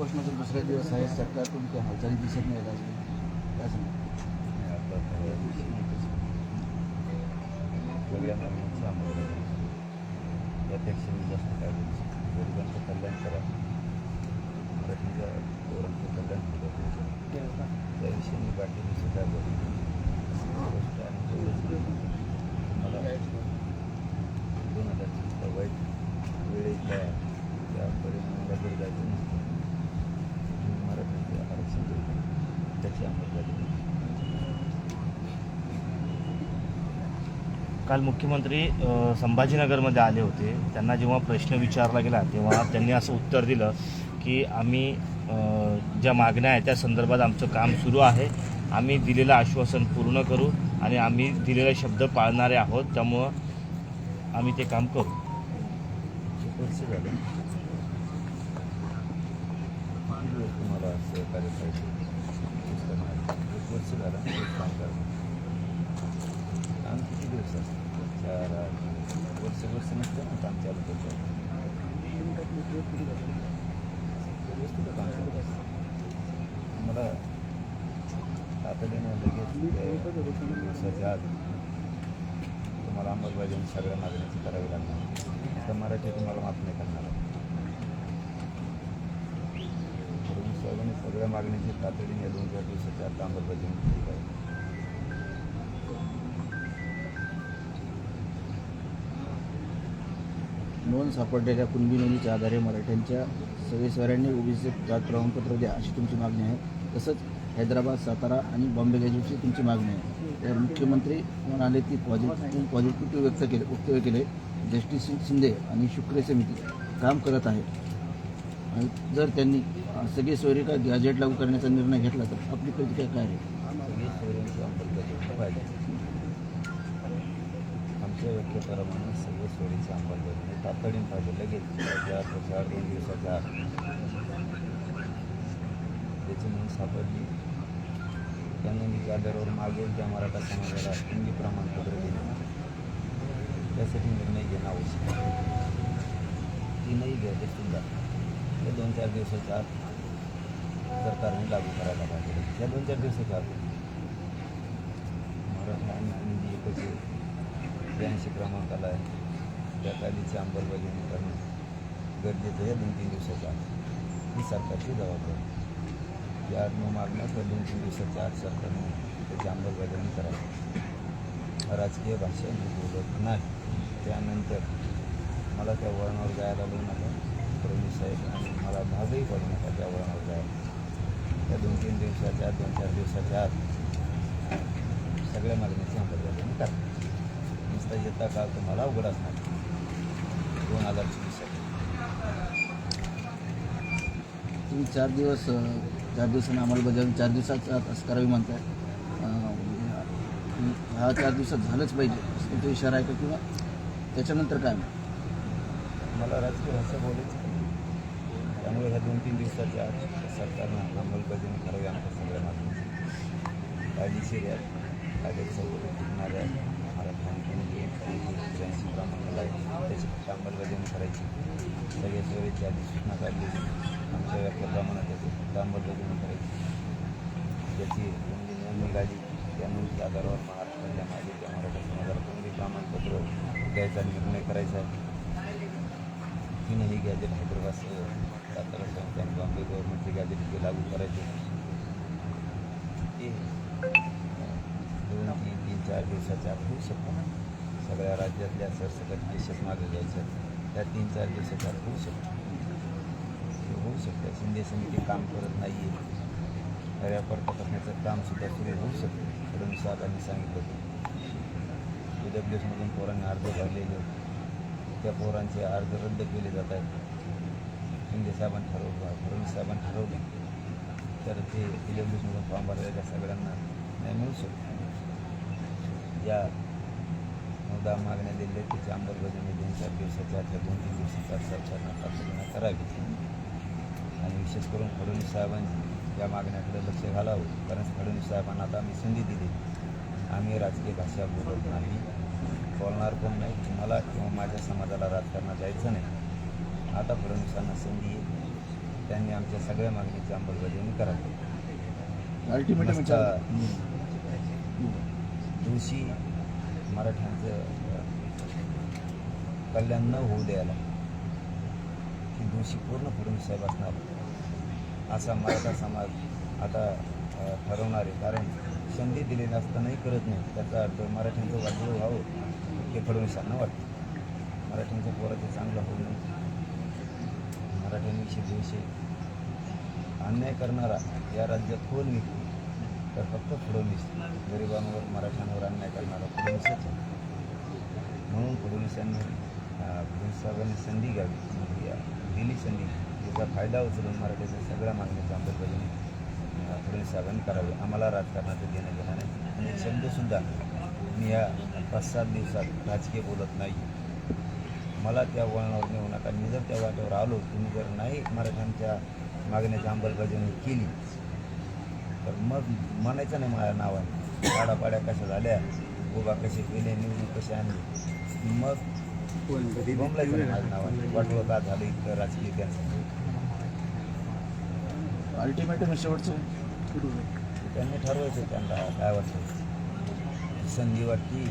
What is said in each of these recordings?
उपोषणाचा दुसरा दिवस आहे सरकारकडून काही हालचाली दिसत नाही राजकीय काय यापेक्षा मी जास्त काय बोलू शकतो गरिबांचं कल्याण करा मराठीच्या पोरांचं कल्याण केलं त्याविषयी मी बाकी दुसरं काय बोलू गोष्ट आणि मला दोन हजार वाईट वेळेच्या त्या परिणामाला जर जायचं नसतं तुम्ही मराठीचं आरक्षण देऊ त्याची अंमलबजावणी काल मुख्यमंत्री संभाजीनगरमध्ये आले होते. त्यांना जेव्हा प्रश्न विचारला गेला तेव्हा त्यांनी असं उत्तर दिलं की आम्ही ज्या मागण्या आहेत त्या संदर्भात आमचं काम सुरू आहे. आम्ही दिलेलं आश्वासन पूर्ण करू आणि आम्ही दिलेला शब्द पाळणारे आहोत. त्यामुळं आम्ही ते काम करू. एक झालं किती दिवस एक वर्ष झालं काम करणं काम किती दिवस असतं चार आठ वर्ष वर्ष नसतं ना काम चालू करतो व्यवस्थित काम चालू असतं मला तातडीनं लगेच दिवसाच्या आत तुम्हाला अंमलबजावणी सगळ्या मागण्याची करावी लागणार. तर मराठी तुम्हाला माफ नाही करणार फडणवीस साहेबांनी सगळ्या मागणीची तातडीने दोन चार दिवसाच्या आता अंमलबजावणी केली पाहिजे नोंद सापडलेल्या कुणबी नोंदीच्या आधारे मराठ्यांच्या सदस्यवाऱ्यांनी ओबीसी जात प्रमाणपत्र द्या अशी तुमची मागणी आहे. तसंच हैदराबाद सातारा आणि बॉम्बे गॅजेटची तुमची मागणी आहे. तर मुख्यमंत्री म्हणाले की पॉझिटिव्ह पॉझिटिव्ह व्यक्त केले वक्तव्य केले. जस्टिस शिंदे आणि शुक्रे समिती काम करत आहे. आणि जर त्यांनी सगळी सोयरी का गॅजेट लागू करण्याचा निर्णय घेतला तर आपली प्रतिक्रिया काय आहे? आमच्या योग्यप्रमाणे सगळे सोयीची अंमलबजावणी तातडीने पाहिजे. लगेच चार चार दोन दिवसाच्या आत त्याची म्हणून सापडली. त्यांना मी जागेवर मागेल त्या मराठा समाजाला हिंदी प्रमाणपत्र देणे त्यासाठी निर्णय घेणं आवश्यक आहे. तीनही गॅजेट सुद्धा. हे दोन चार दिवसाच्या आत सरकारने लागू करायला पाहिजे. या दोन चार दिवसाच्या आत मराठा आणि हिंदी एकच ब्याऐंशी क्रमांकाला आहे. त्या कायद्याची अंमलबजावणी करणं गरजेचं आहे. दोन तीन दिवसाच्या आत ही सरकारची जबाबदारी या आठ नऊ तर दोन तीन दिवसाच्या आत सरकारने त्याची अंमलबजावणी करावी. राजकीय भाषा मी बोलत नाही. त्यानंतर मला त्या वळणावर जायला लागलं नका. फडणवीस साहेब आणि मला भागही पडू नका त्या वळणावर त्या दोन तीन दिवसाच्या आत दोन चार दिवसाच्या आत सगळ्या मागण्याची अंमलबजावणी करा नुसता येता काळ तुम्हाला उघडाच नाही दोन हजार चोवीससाठी तुम्ही चार दिवस चार दिवसांनी अंमलबजावणी चार दिवसाचा असं करावी म्हणताय अं, हा चार दिवसात झालंच पाहिजे तुमचा इशारा आहे का किंवा त्याच्यानंतर काय? मला राजकीय भाषा बोलायची. त्यामुळे ह्या दोन तीन दिवसाच्या आत सरकारनं अंमलबजावणी करावी आमच्या सगळ्या मागण्यांची कायदेशीर आहेत कायद्याची चौकटी आम्हाला आहे मला खाणपिणी आहे त्याची अंमलबजावणी करायची. सगळ्या सोयीची आधी सूचना काढली आमच्या व्याख्याप्रमाणे त्याची फक्त अंमलबजावणी करायची. ज्याची नोंदणी नोंद निघाली त्या नोंदीच्या आधारावर महाराष्ट्रातल्या माझे त्या मराठा समाजाला कोणते प्रमाणपत्र द्यायचा निर्णय करायचा आहे. तीनही गॅजेट हैदराबादसह सातारा संस्था आणि बॉम्बे गव्हर्नमेंटचे गॅजेट ते लागू करायचे ते अं, दोन तीन तीन चार दिवसाच्या आत होऊ शकतं सगळ्या राज्यातल्या सरसकट देशात मागे घ्यायच्या त्या तीन चार दिवसाच्या आत होऊ शकतं. हे होऊ शकतं. शिंदे समिती काम करत नाही आहे तपासण्याचं कामसुद्धा सुरू होऊ शकतं. फडणवीस साहेबांनी सांगितलं होतं. ई डब्ल्यू एसमधून पोरांनी अर्ज़ भरलेले होते. त्या पोरांचे अर्ज रद्द केले जात आहेत. शिंदे साहेबांनी ठरवलं फडणवीस साहेबांनी ठरवले. तर ते इलेक्ट्रिशमधून फॉर्म भरलेल्या सगळ्यांना नाही मिळू शकतो. ज्या मुद्दा मागण्या दिल्या त्याची अंमलबजावणी दोन चार दिवसाच्या आतल्या दोन तीन दिवसाच्या सरकारनं तातडीनं करावी. आणि विशेष करून फडणवीस साहेबांनी या मागण्याकडे लक्ष घालावं. कारण फडणवीस साहेबांना आता आम्ही संधी दिली. आम्ही राजकीय भाषा बोलत नाही. बोलणार पण नाही तुम्हाला किंवा माझ्या समाजाला राजकारणात जायचं नाही. आता फडणवीसांना संधी त्यांनी आमच्या सगळ्या मागणीची अंमलबजावणी करावी. दिवशी मराठ्यांचं कल्याण न होऊ द्यायला ही दिवशी पूर्ण फडणवीस साहेब असणार. असा मराठा समाज आता ठरवणार आहे. कारण संधी दिलेली असतानाही करत नाही. त्याचा अर्थ मराठ्यांचं वाटलं व्हावं हे फडणवीसांना वाटतं. मराठ्यांचं पोराचं चांगलं होऊ नये. मराठ्यांविषयी दिवशी अन्याय करणारा या राज्यात कोण निघतो? तर फक्त फडणवीस. गरिबांवर मराठ्यांवर अन्याय करणारा फडणवीसच म्हणून फडणवीसांनी फडणवीसाहेबांनी संधी घ्यावी. या दिली संधी त्याचा फायदा उचलून मराठीच्या सगळ्या मागणीच्या अंतर्गत फडणवीस साहेबांनी करावी. आम्हाला राजकारणाचं देणं घेणं नाही. आणि शब्दसुद्धा मी या पाच सात दिवसात राजकीय बोलत नाही. मला त्या वळणावर नेऊ नका. मी जर त्या वाटेवर आलो तुम्ही जर नाही मराठ्यांच्या मागण्याची अंमलबजावणी केली तर मग म्हणायचं नाही माझ्या नावाने. पाड्या कशा झाल्या उभा कसे केले निवडून कसे आणले. मग बोंबलायचं नाही माझ्या नावाने. वाटलं का झालं इतकं राजकीय त्यांचं? अल्टिमेटम शेवटचं त्यांनी ठरवायचं त्यांना काय वाटतं. संधी वाटती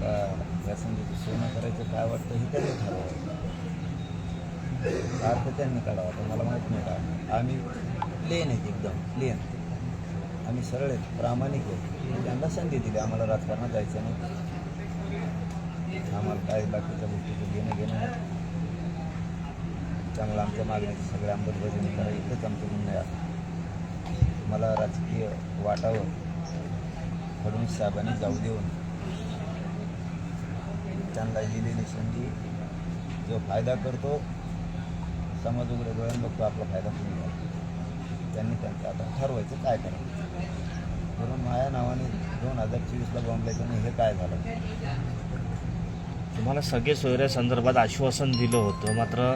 का या संधीचं सोनं करायचं काय वाटतं हे त्यांनी ठरवायचं. अर्थ त्यांनी काढावा तर मला माहीत नाही का. आम्ही प्लेन आहेत एकदम प्लेन आम्ही सरळ आहेत प्रामाणिक आहेत. त्यांना संधी दिली आम्हाला राजकारणात जायचं नाही. आम्हाला काय बाकीच्या गोष्टीचं घेणं घेणं नाही. चांगलं आमच्या मागण्याची सगळ्या अंमलबजावणी करा इथंच आमचं म्हणणं आहे मला राजकीय वाटावं फडणवीस साहेबांनी जाऊ देऊन त्यांना दिलेली संधी जो फायदा करतो समाज उघडे डोळ्यानं बघतो आपला फायदा करून घ्या त्यांनी त्यांचं आता ठरवायचं काय करायचं. म्हणून माझ्या नावाने दोन हजार चोवीसला बॉम्बलायचं हे काय झालं? तुम्हाला सगळे सोयऱ्या संदर्भात आश्वासन दिलं होतं. मात्र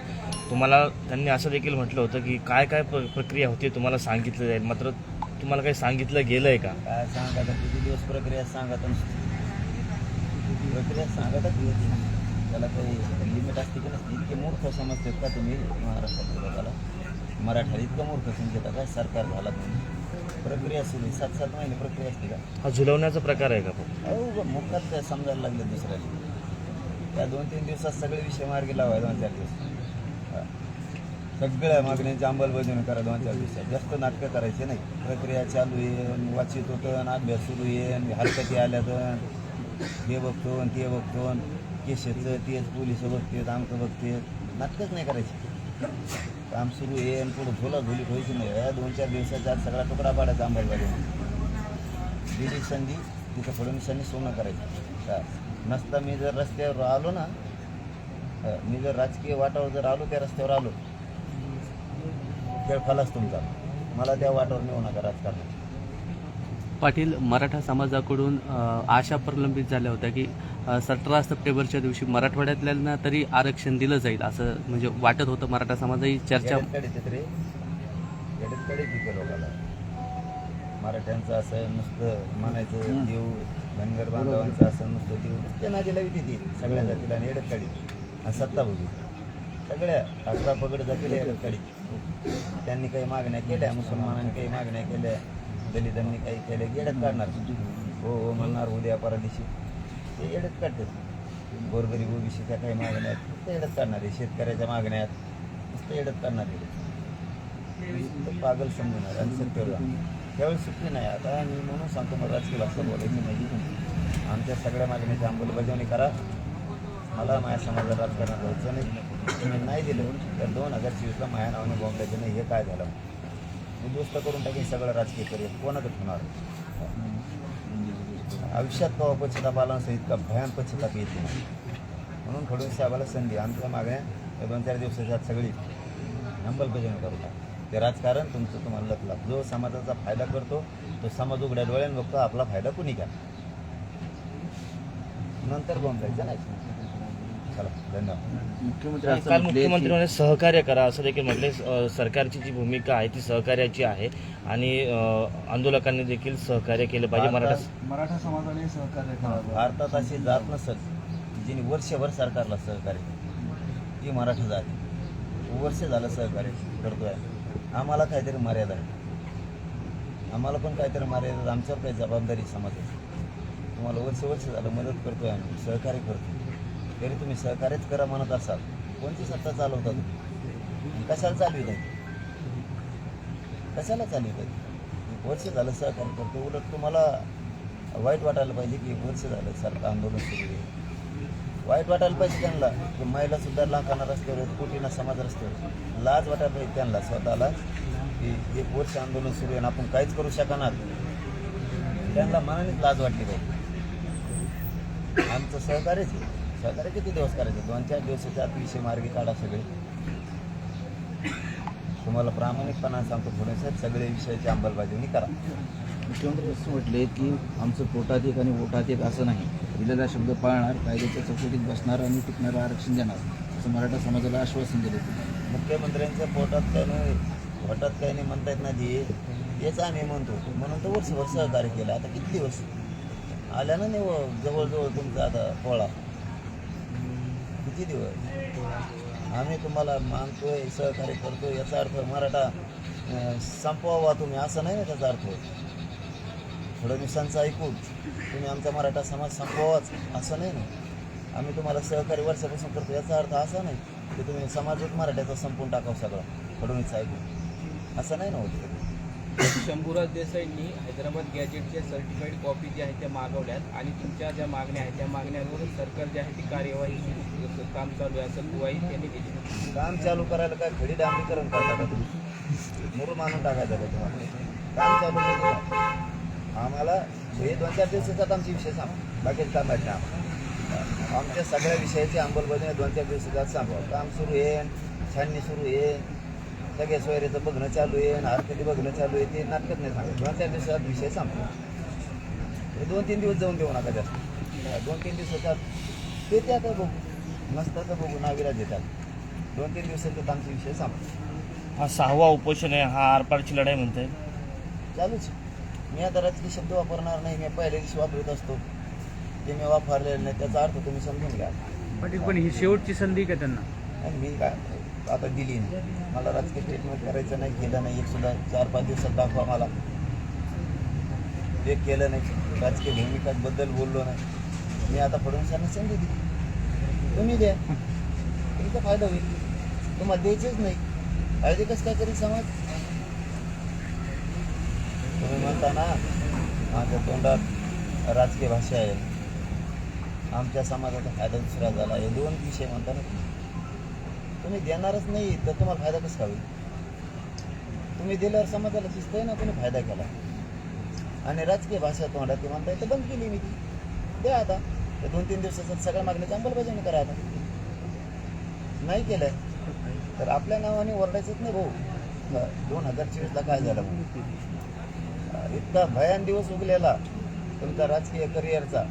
तुम्हाला त्यांनी असं देखील म्हटलं होतं की काय काय प्र- प्रक्रिया होती तुम्हाला सांगितलं जाईल. मात्र तुम्हाला काही सांगितलं गेलं आहे का? काय सांगा किती दिवस प्रक्रिया सांगत प्रक्रिया सांगतच. त्याला काही लिमिट असते की नसते? इतके मूर्ख समजतात का तुम्ही महाराष्ट्रात लोकाला? मराठा इतकं मूर्ख समजता काय सरकार झाला तुम्ही प्रक्रिया सुरू. सात सात महिने प्रक्रिया असते का? हा झुलवण्याचा प्रकार आहे का पण? अहो मुखात समजायला लागले दुसऱ्याला? त्या दोन तीन दिवसात सगळे विषय मार्गी लावाय दोन चार दिवस. सगळ्या मागण्यांची अंमलबजावणी करा दोन चार दिवसात. जास्त नाटकं करायचे नाही. प्रक्रिया चालू आहे वाचित होतं आणि अभ्यास सुरू आहे आणि हरकती आल्या तर हे बघतो आणि ते बघतो आणि केसेचं तेच पोलीस बघतेत आमचं बघतेत. नाटकच नाही करायची. काम सुरू आहे आणि पुढं झोला झोली व्हायची नाही. या दोन चार दिवसाच्या आत सगळा तुकडा पाडायचा अंमलबजावणी. दिली संधी तिथं फडणवीसांनी सोनं करायचं. का नसता मी जर रस्त्यावर आलो ना मी जर राजकीय वाटावर जर आलो त्या रस्त्यावर आलो खेळ खालाच तुमचा. मला त्या वाटावर नेऊ नका राजकारणात. पाटील मराठा समाजाकडून आशा प्रलंबित झाल्या होत्या की सतरा सप्टेंबरच्या दिवशी मराठवाड्यातल्यांना तरी आरक्षण दिलं जाईल असं म्हणजे वाटत होतं मराठा चर्चा. कडे तिथे लोकांना. मराठ्यांचं असं नुसतं म्हणायचं देव धनगर बांधवांचा असं नुसतं देव त्या नादीला विधी ती सगळ्या जातीला आणि एडत काढी आणि सत्ता बघू सगळ्या अकरा पगड जातील येड्यात काढी त्यांनी काही मागण्या केल्या मुसलमानांनी काही मागण्या केल्या दलितांनी काही केल्या एडत काढणार. हो हो म्हणणार उद्या दिवशी ते एडत काढतात गोरगरीब ओबीसीच्या काही मागण्या आहेत ते येड्यात काढणार आहे. शेतकऱ्याच्या मागण्या आहेत नुसतं येडत काढणार आहे. पागल समजणार आणि सत्तेवर त्यावेळी सुट्टी नाही आता. आणि म्हणून सांगतो मला राजकीय भाषा बोलायची नाही. आमच्या सगळ्या मागणीची अंमलबजावणी करा. मला माझ्या समाजात राजकारणात जायचं नाही. तुम्ही नाही दिलं. तर दोन हजार चोवीसला माझ्या नावाने बॉम्बलायचं नाही. हे काय झालं? मी दुस्त करून टाकेन सगळं राजकीय करिअर. कोणाकडे होणार आयुष्यात तो पश्चिताप आला नसेल इतका भयान पश्चिताप येते नाही म्हणून फडणवीस साहेबाला संधी. आमच्या मागण्या दोन चार दिवसाच्या आत सगळी अंमलबजावणी करू ते राजकारण तुमचं तुम्हाला लपला. जो समाजाचा फायदा करतो तो समाज उघड्या डोळ्याने बघतो आपला फायदा कुणी घ्या नंतर बोंबलायचं नाही चला धन्यवाद. काल मुख्यमंत्री की- म्हणे सहकार्य करा असं देखील म्हटले. सरकारची जी भूमिका आहे ती सहकार्याची आहे. आणि आंदोलकांनी देखील सहकार्य केलं पाहिजे मराठा मराठा समाजाने सहकार्य करावं भारतात अशी जात नसल जिने वर्षभर सरकारला सहकार्य केलं. ती मराठा जात. वर्ष झालं सहकार्य करतोय. आम्हाला काहीतरी मर्यादा आहे. आम्हाला पण काहीतरी मर्यादा आमच्यावर काही जबाबदारी समाजाची तुम्हाला वर्ष वर्ष झालं मदत करतो आहे आम्ही सहकार्य करतो तरी तुम्ही सहकार्यच करा म्हणत असाल. कोणती सत्ता चालवता तुम्ही? कशाला चालवित आहे कशाला चालवित आहे वर्ष झालं सहकार्य करतो उलट तुम्हाला वाईट वाटायला पाहिजे की वर्ष झालं सारखं आंदोलन सुरू आहे. वाईट वाटायला पाहिजे त्यांना. की महिला सुद्धा लाखांना रस्त्यावर आहेत समाज रस्त्यावर लाज वाटायला पाहिजे त्यांना स्वतःला की एक वर्ष आंदोलन सुरू आहे आपण काहीच करू शकणार त्यांना मनानेच लाज वाटली पाहिजे. आमचं सहकार्यच आहे. सहकार्य किती दिवस करायचं? दोन चार दिवसाच्या आत विषय मार्गी काढा सगळे. तुम्हाला प्रामाणिकपणा सांगतो पुढे साहेब सगळे विषयाची अंमलबजावणी करा. मुख्यमंत्री असं म्हटले की आमचं पोटात एक आणि वोटात एक असं नाही. दिलेला शब्द पाळणार कायद्याच्या चौकटीत बसणार आणि टिकणारं आरक्षण देणार असं मराठा समाजाला आश्वासन दिले मुख्यमंत्र्यांच्या पोटात काय नाही पोटात काय नाही म्हणता येत नाही हेच आम्ही म्हणतो. म्हणून तर वर्षभर सहकार्य केला. आता किती दिवस आल्या ना नाही व जवळजवळ तुमचा आता पोळा किती दिवस? आम्ही तुम्हाला मानतोय सहकार्य करतोय याचा अर्थ मराठा संपवावा तुम्ही असं नाही ना त्याचा अर्थ? फडणवीसांचं ऐकून तुम्ही आमचा मराठा समाज संपवावाच असं नाही ना? आम्ही तुम्हाला सहकार्य वर्षापासून करतो याचा अर्थ असा नाही की तुम्ही समाजच मराठ्याचा संपून टाकावं सगळं फडणवीस ऐकून. असं नाही ना होत? शंभूराज देसाईंनी हैदराबाद गॅजेटच्या सर्टिफाईड कॉपी ज्या आहेत त्या मागवल्यात आणि तुमच्या ज्या मागण्या आहेत त्या मागण्यांवर सरकार जी आहे ती कार्यवाही काम चालू आहे असं ग्वाही त्यांनी दिली. काम चालू करायला काय खडी डांबरीकरण करता का तुम्ही? मुरू मानून टाकायचं का तुम्हाला? काम चालू आम्हाला हे दोन चार दिवसाच्यात आमचे विषय सांग. बाकीचं काम आहेत ना आम्हाला. आमच्या सगळ्या विषयाची अंमलबजावणी दोन चार दिवसाच्यात सांगू काम सुरू आहे छाननी सुरू आहे सगळ्या सोयऱ्याचं बघणं चालू आहे हरकती बघणं चालू आहे ते नाटकच नाही सांगत. दोन चार दिवसात विषय सांगतो हे दोन तीन दिवस जाऊन देऊ नका जास्त दोन तीन दिवसाच्या आत ते त्या काय बघू. नसतं तर बघू. नाविराज येतात. दोन तीन दिवसाच्यात आमचे विषय सांगतो हा सहावा उपोषण आहे. हा आरपारची लढाई म्हणते चालूच मी आता राजकीय शब्द वापरणार नाही मी पहिल्या दिवशी वापरत असतो. ते मी वापरलेलं नाही त्याचा अर्थ तुम्ही समजून घ्या. पाटील पण ही शेवटची संधी का त्यांना? मी काय आता दिली नाही. मला राजकीय ट्रीटमेंट करायचं नाही केलं नाही एक सुद्धा चार पाच दिवसात दाखवा मला. ते केलं नाही राजकीय भूमिकांबद्दल बोललो नाही. मी आता फडणवीसांना संधी दिली. तुम्ही द्या. तुमचा फायदा होईल. तुम्हाला द्यायचंच नाही. फायदे कसं काय करेल समाज? तुम्ही म्हणता ना माझ्या तोंडात राजकीय भाषा आहे. आमच्या समाजाचा फायदा दुसरा झाला. हे दोन विषय म्हणता ना तुम्ही. देणारच नाही तर तुम्हाला फायदा कसा होईल? तुम्ही दिल्यावर समाजाला आहे ना तुम्ही फायदा केला. आणि राजकीय भाषा तोंडात म्हणताय तर बंद केली मी. ती द्या आता. ते दोन तीन दिवसाचं सगळ्या मागण्याची अंमलबजावणी करा आता. नाही केलं तर आपल्या नावाने ओरडायचंच नाही भाऊ. दोन हजार चोवीसला काय झालं? म्हणून इतका भयान दिवस उगलेला. तुमचा राजकीय करिअरचा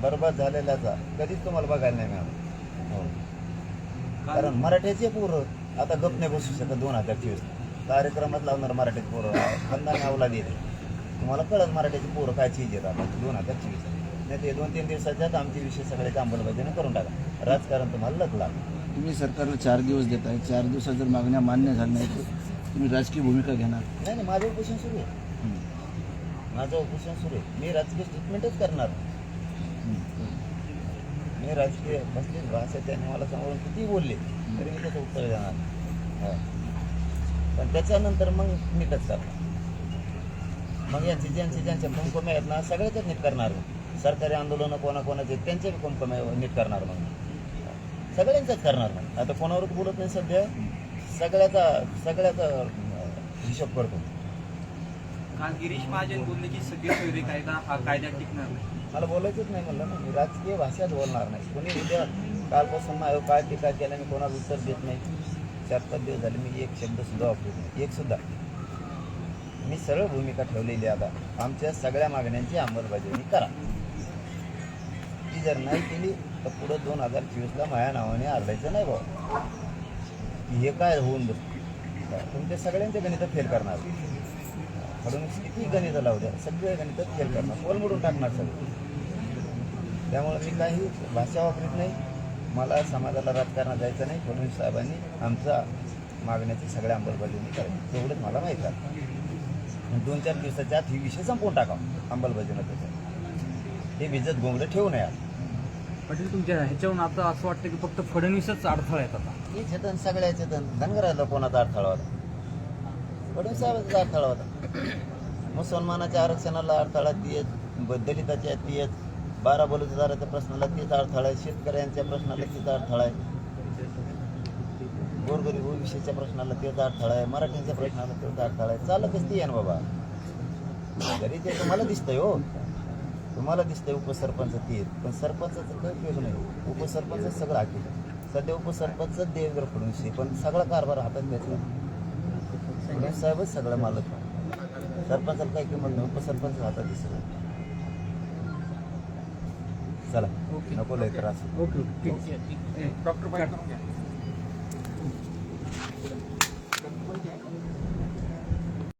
बरबाद झालेल्याचा कधीच तुम्हाला बघायला नाही मिळालं. हो. कारण मराठ्याचे पोरं आता गप नाही बसू शकत दोन हजार चोवीस कार्यक्रमात लावणार मराठ्याचे पोरं खंदाने अवला दिले तुम्हाला कळत मराठ्याची पोरं काय चीज येतात आता दोन हजार चोवीस नाही ते दोन तीन दिवसाच्यात आमचे विषय सगळे अंमलबजावणी करून टाका. राजकारण तुम्हाला लग. लागलं तुम्ही सरकारला चार दिवस देत आहे चार दिवसात जर मागण्या मान्य झाल्या नाही तर तुम्ही राजकीय भूमिका घेणार. नाही नाही माझं उपोषण सुरू आहे. माझं ऑपरेशन सुरू आहे मी राजकीय ट्रीटमेंटच करणार मी राजकीय बसली भाषा त्यांनी मला समोरून किती बोलले तरी मी त्याचं उत्तर देणार पण त्याच्यानंतर मग नीटच करणार मग या ज्यांचे ज्यांच्या कुंकमे आहेत ना सगळ्याच नीट करणार. सरकारी आंदोलनं कोणाकोणाचे त्यांचे बी नीट करणार मग. सगळ्यांचंच करणार मग. आता कोणावरच बोलत नाही सध्या. सगळ्याचा सगळ्याचा हिशोब करतो. काल गिरीश महाजन बोलले की सगळे कायदा हा कायदा टिकणार नाही. मला बोलायचंच नाही म्हणलं ना मी राजकीय भाषेत बोलणार नाही. कोणी उद्या कालपासून माझ्या काय टीका केल्या मी कोणाला उत्तर देत नाही चार पाच दिवस झाले मी एक शब्द सुद्धा वापरत नाही. एक सुद्धा. मी सरळ भूमिका ठेवलेली आता. आमच्या सगळ्या मागण्यांची अंमलबजावणी करा. ती जर नाही केली तर पुढं दोन हजार चोवीसला माझ्या नावाने आरडायचं नाही भाऊ. हे काय होऊन बस तुमच्या सगळ्यांचे गणित फेल करणार. फडणवीस किती गणित लावू द्या. सगळे गणित फेल करणार. कोलमडून टाकणार सगळं. त्यामुळे मी काही भाषा वापरत नाही. मला समाजाला राजकारणात जायचं नाही. फडणवीस साहेबांनी आमचा मागण्याची सगळ्या अंमलबजावणी करायची तेवढंच मला माहीत आहे. दोन चार दिवसाच्या आत ही विषय संपवून टाकावा. अंमलबजावणी त्याचा हे विजत गोंगडं ठेवू नये पाटील तुमच्या ह्याच्यावरून आता असं वाटतं की फक्त फडणवीसच अडथळा आता. हे चेतन सगळ्या चेतन धनगराला कोणाचा अडथळा होता? फडणवीस साहेबांचा अडथळा होता. मुसलमानाच्या आरक्षणाला अडथळा तीच ब- दलिताच्या तीच बारा बलुतेदाराच्या प्रश्नाला तीच अडथळा आहे. शेतकऱ्यांच्या प्रश्नाला तीच अडथळा आहे. गोरगरीब ओबीसीच्या प्रश्नाला तेच अडथळा आहे. मराठ्यांच्या प्रश्नाला तेच अडथळा आहे. चालतच ती आहे ना बाबा. जरी ते तुम्हाला दिसतंय हो. तुम्हाला दिसतंय उपसरपंच ती पण सरपंचाचं काही उपयोग नाही. उपसरपंच सगळं हाकी. सध्या उपसरपंच देवेंद्र फडणवीस पण सगळा कारभार हातात घेतला. फडणवीस साहेबच सगळं मालक सरपंचाला काही किंमत नाही उपसरपंच हातात दिसत चला नको लय त्रास ओके डॉक्टर